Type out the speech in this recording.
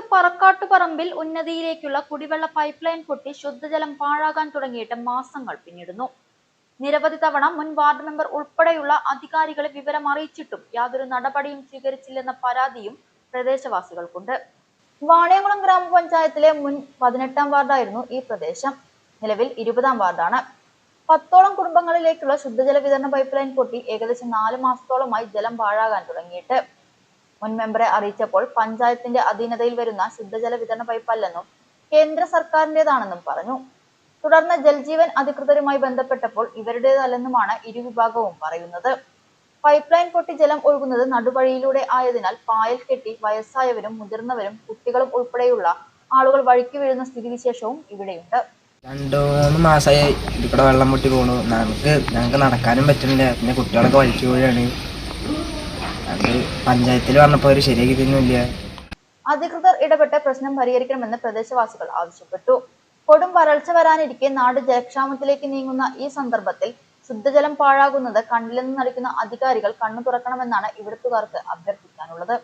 കണ്ണൂർ പറക്കാട്ടുപറമ്പിൽ ഉന്നതിയിലേക്കുള്ള കുടിവെള്ള pipe line പൊട്ടി ശുദ്ധജലം പാഴാകാൻ തുടങ്ങിയിട്ട് മാസങ്ങൾ പിന്നിടുന്നു. നിരവധി തവണ മുൻ വാർഡ് മെമ്പർ ഉൾപ്പെടെയുള്ള അധികാരികളെ വിവരം അറിയിച്ചിട്ടും യാതൊരു നടപടിയും സ്വീകരിച്ചില്ലെന്ന പരാതിയും പ്രദേശവാസികൾക്കുണ്ട്. വാണിയംകുളം ഗ്രാമപഞ്ചായത്തിലെ മുൻ പതിനെട്ടാം വാർഡായിരുന്നു ഈ പ്രദേശം. നിലവിൽ ഇരുപതാം വാർഡാണ്. പത്തോളം കുടുംബങ്ങളിലേക്കുള്ള ശുദ്ധജല വിതരണ പൈപ്പ് ലൈൻ പൊട്ടി ഏകദേശം നാല് മാസത്തോളമായി ജലം പാഴാകാൻ തുടങ്ങിയിട്ട്. മുൻ മെമ്പറെ അറിയിച്ചപ്പോൾ പഞ്ചായത്തിന്റെ അധീനതയിൽ വരുന്ന ശുദ്ധജല വിതരണ പൈപ്പ് അല്ലെന്നും കേന്ദ്ര സർക്കാരിന്റേതാണെന്നും പറഞ്ഞു. തുടർന്ന് ജൽജീവൻ അധികൃതരുമായി ബന്ധപ്പെട്ടപ്പോൾ ഇവരുടേതല്ലെന്നുമാണ് ഇരുവിഭാഗവും പറയുന്നത്. പൈപ്പ് ലൈൻ പൊട്ടി ജലം ഒഴുകുന്നത് നടുവഴിയിലൂടെ ആയതിനാൽ പായൽ കെട്ടി വയസ്സായവരും മുതിർന്നവരും കുട്ടികളും ഉൾപ്പെടെയുള്ള ആളുകൾ വഴിക്ക് വീഴുന്ന സ്ഥിതിവിശേഷവും ഇവിടെയുണ്ട്. രണ്ടു മൂന്ന് മാസമായി ഇവിടെ വെള്ളം പൊട്ടി പോണു. നമുക്ക് ഞങ്ങൾക്ക് നടക്കാനും പറ്റുന്നില്ല. പിന്നെ കുട്ടികളൊക്കെ വലിച്ചു പോവുകയാണ് പഞ്ചായത്തിൽ വന്നപ്പോൾ അവർ ശരിയാക്കി തന്നില്ല അധികൃതർ ഇടപെട്ട് പ്രശ്നം പരിഹരിക്കണമെന്ന് പ്രദേശവാസികൾ ആവശ്യപ്പെട്ടു. കൊടും വരൾച്ച വരാനിരിക്കെ നാട് ജലക്ഷാമത്തിലേക്ക് നീങ്ങുന്ന ഈ സന്ദർഭത്തിൽ ശുദ്ധജലം പാഴാകുന്നത് കണ്ടില്ലെന്ന് നടിക്കുന്ന അധികാരികൾ കണ്ണു തുറക്കണമെന്നാണ് ഇവിടുത്തുകാർക്ക് അഭ്യർത്ഥിക്കാനുള്ളത്.